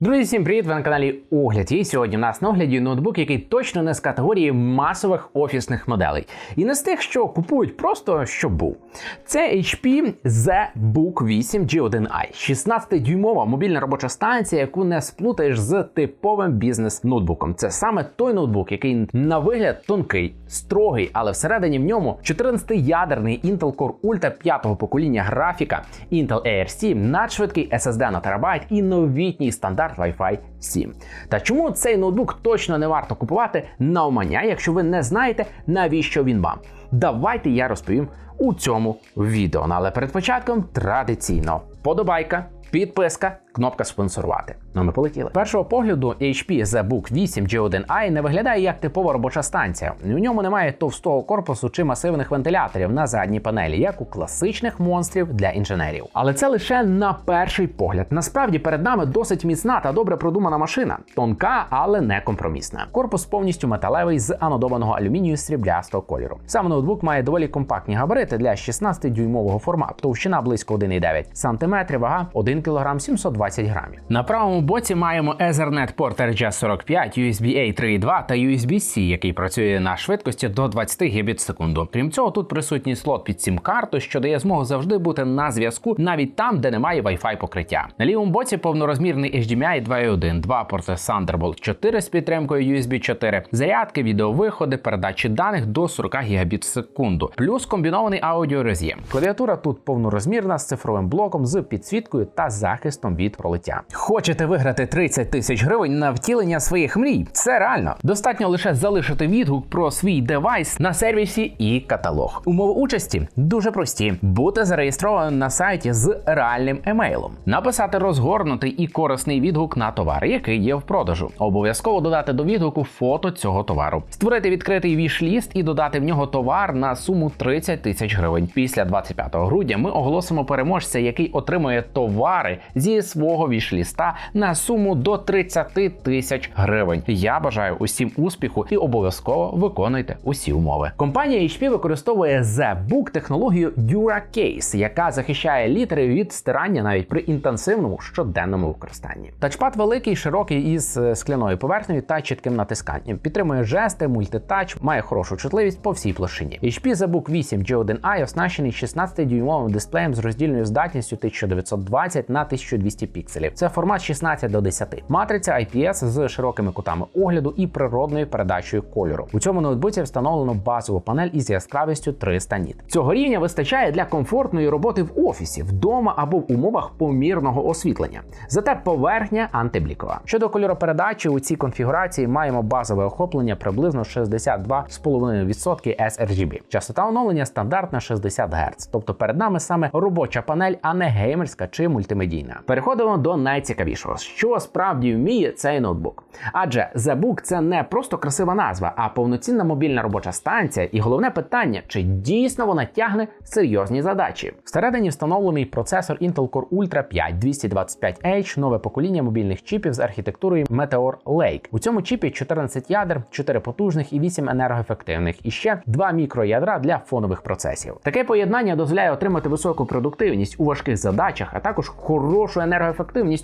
Друзі, всім привіт! Ви на каналі Огляд. І сьогодні в нас на огляді ноутбук, який точно не з категорії масових офісних моделей. І не з тих, що купують просто щоб був. Це HP ZBook 8 G1i, 16-дюймова мобільна робоча станція, яку не сплутаєш з типовим бізнес-ноутбуком. Це саме той ноутбук, який на вигляд тонкий, строгий, але всередині в ньому 14-ядерний Intel Core Ultra 5-го покоління графіка, Intel ARC, надшвидкий SSD на терабайт і новітній стандарт Wi-Fi 7. Та чому цей ноутбук точно не варто купувати на умання, якщо ви не знаєте, навіщо він вам? Давайте я розповім у цьому відео. Ну, Але перед початком традиційно подобайка, підписка, кнопка спонсорувати. Ну ми полетіли. Першого погляду HP ZBook 8 G1i не виглядає як типова робоча станція. У ньому немає товстого корпусу чи масивних вентиляторів на задній панелі, як у класичних монстрів для інженерів. Але це лише на перший погляд. Насправді перед нами досить міцна та добре продумана машина, тонка, але не компромісна. Корпус повністю металевий з анодованого алюмінію сріблястого кольору. Сам ноутбук має доволі компактні габарити для 16-дюймового формату, товщина близько 1,9 см, вага 1 кг 720 грамів. На правому боці маємо Ethernet порт RJ45, USB-A 3.2 та USB-C, який працює на швидкості до 20 Гбіт секунду. Крім цього, тут присутній слот під сім-карту, що дає змогу завжди бути на зв'язку навіть там, де немає Wi-Fi покриття. На лівому боці повнорозмірний HDMI 2.1, два порти Thunderbolt 4 з підтримкою USB 4, зарядки, відеовиходи, передачі даних до 40 Гбіт в секунду, плюс комбінований аудіороз'єм. Клавіатура тут повнорозмірна з цифровим блоком, з підсвіткою та захистом від пролиття. Хочете виграти 30 тисяч гривень на втілення своїх мрій? Це реально. Достатньо лише залишити відгук про свій девайс на сервісі і каталог. Умови участі дуже прості: бути зареєстрованим на сайті з реальним емейлом, написати розгорнутий і корисний відгук на товар, який є в продажу. Обов'язково додати до відгуку фото цього товару, створити відкритий віш-ліст і додати в нього товар на суму 30 тисяч гривень. Після 25 грудня ми оголосимо переможця, який отримує товари зі свого віш-ліста на суму до 30 тисяч гривень. Я бажаю усім успіху і обов'язково виконуйте усі умови. Компанія HP використовує ZBook технологію DuraCase, яка захищає літери від стирання навіть при інтенсивному щоденному використанні. Тачпад великий, широкий із е, скляною поверхнею та чітким натисканням. Підтримує жести, мультитач, має хорошу чутливість по всій площині. HP ZBook 8 G1i оснащений 16-дюймовим дисплеєм з роздільною здатністю 1920 на 1200 пікселів. Це формат 16 до 10. Матриця IPS з широкими кутами огляду і природною передачею кольору. У цьому ноутбуці встановлено базову панель із яскравістю 300 ніт. Цього рівня вистачає для комфортної роботи в офісі, вдома або в умовах помірного освітлення. Зате поверхня антиблікова. Щодо кольоропередачі, у цій конфігурації маємо базове охоплення приблизно 62,5% sRGB. Частота оновлення стандартна 60 Гц, тобто перед нами саме робоча панель, а не геймерська чи мультимедійна. Переходимо до найцікавішого, що справді вміє цей ноутбук. Адже ZBook – це не просто красива назва, а повноцінна мобільна робоча станція. І головне питання, чи дійсно вона тягне серйозні задачі. Всередині встановлений процесор Intel Core Ultra 5 225H, нове покоління мобільних чіпів з архітектурою Meteor Lake. У цьому чіпі 14 ядер, 4 потужних і 8 енергоефективних, і ще 2 мікроядра для фонових процесів. Таке поєднання дозволяє отримати високу продуктивність у важких задачах, а також хорошу енергоефективність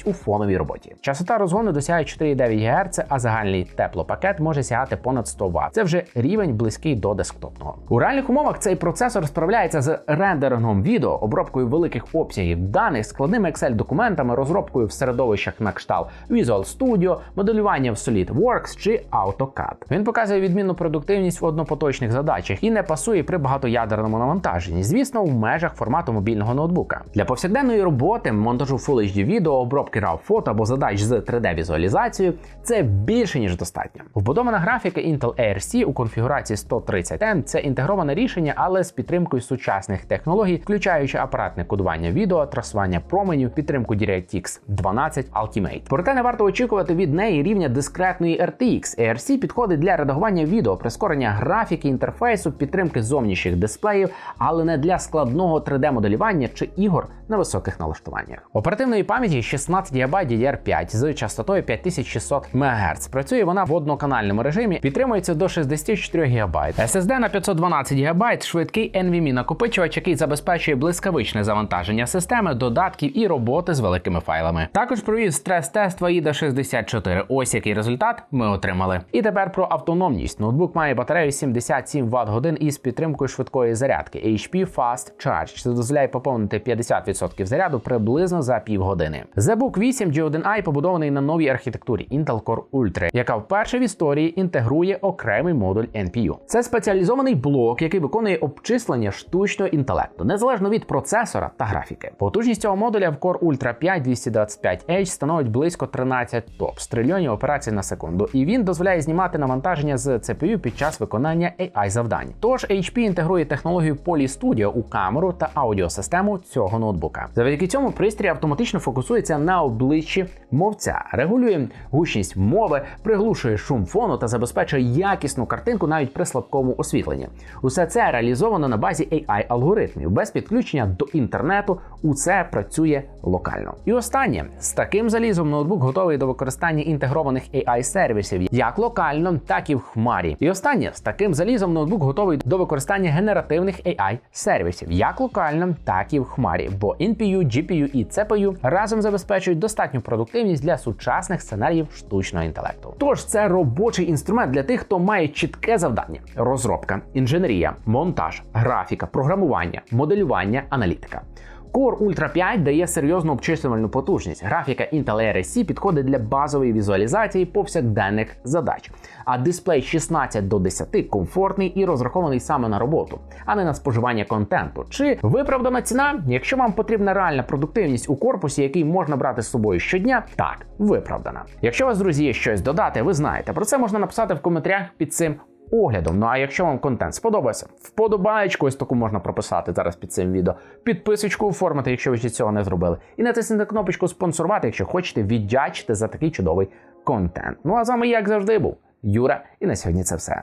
у фоновій роботі. Частота розгону досягає 4,9 ГГц, а загальний теплопакет може сягати понад 100 Вт. Це вже рівень близький до десктопного. У реальних умовах цей процесор справляється з рендерингом відео, обробкою великих обсягів даних, складними Excel-документами, розробкою в середовищах на кшталт Visual Studio, моделювання в SolidWorks чи AutoCAD. Він показує відмінну продуктивність в однопоточних задачах і не пасує при багатоядерному навантаженні, звісно, в межах формату мобільного ноутбука. Для повсякденної роботи, монтажу Full HD відео, обробки RAW фото або задач з 3D-візуалізацією це більше ніж достатньо. Вбудована графіка Intel ARC у конфігурації 130M – це інтегроване рішення, але з підтримкою сучасних технологій, включаючи апаратне кодування відео, трасування променів, підтримку DirectX 12 Ultimate. Проте не варто очікувати від неї рівня дискретної RTX. ARC підходить для редагування відео, прискорення графіки, інтерфейсу, підтримки зовнішніх дисплеїв, але не для складного 3D-моделювання чи ігор на високих налаштуваннях. Оперативної пам'яті пам'яті 16 ГБ DDR5 з частотою 5600 МГц. Працює вона в одноканальному режимі, підтримується до 64 ГБ. SSD на 512 ГБ, швидкий NVMe накопичувач, який забезпечує блискавичне завантаження системи, додатків і роботи з великими файлами. Також провів стрес-тест AIDA 64. Ось який результат ми отримали. І тепер про автономність. Ноутбук має батарею 77 Вт годин із підтримкою швидкої зарядки HP Fast Charge. Це дозволяє поповнити 50% заряду приблизно за півгодини. ZBook 8 G1i побудований на новій архітектурі Intel Core Ultra, яка вперше в історії інтегрує окремий модуль NPU. Це спеціалізований блок, який виконує обчислення штучного інтелекту, незалежно від процесора та графіки. Потужність цього модуля в Core Ultra 5 225H становить близько 13 топ з трильйонів операцій на секунду, і він дозволяє знімати навантаження з CPU під час виконання AI завдань. Тож HP інтегрує технологію Poly Studio у камеру та аудіосистему цього ноутбука. Завдяки цьому пристрій автоматично фокусується на обличчі мовця, регулює гучність мови, приглушує шум фону та забезпечує якісну картинку навіть при слабкому освітленні. Усе це реалізовано на базі AI алгоритмів без підключення до інтернету. Усе працює локально. І останнє з таким залізом ноутбук готовий до використання інтегрованих AI сервісів як локально, так і в хмарі. І останнє з таким залізом ноутбук готовий до використання генеративних AI сервісів як локально, так і в хмарі. Бо NPU, GPU і CPU разом забезпечують достатню продуктивність для сучасних сценаріїв штучного інтелекту. Тож це робочий інструмент для тих, хто має чітке завдання: розробка, інженерія, монтаж, графіка, програмування, моделювання, аналітика. Core Ultra 5 дає серйозну обчислювальну потужність. Графіка Intel RSC підходить для базової візуалізації повсякденних задач. А дисплей 16 до 10 комфортний і розрахований саме на роботу, а не на споживання контенту. Чи виправдана ціна? Якщо вам потрібна реальна продуктивність у корпусі, який можна брати з собою щодня, так виправдана. Якщо вас, друзі, є щось додати, ви знаєте. Про це можна написати в коментарях під цим оглядом. Ну а якщо вам контент сподобався, вподобаєчку ось таку можна прописати зараз під цим відео. Підписочку оформити, якщо ви ще цього не зробили. І натиснути кнопочку спонсорувати, якщо хочете віддячити за такий чудовий контент. Ну а з вами, як завжди, був Юра, і на сьогодні це все.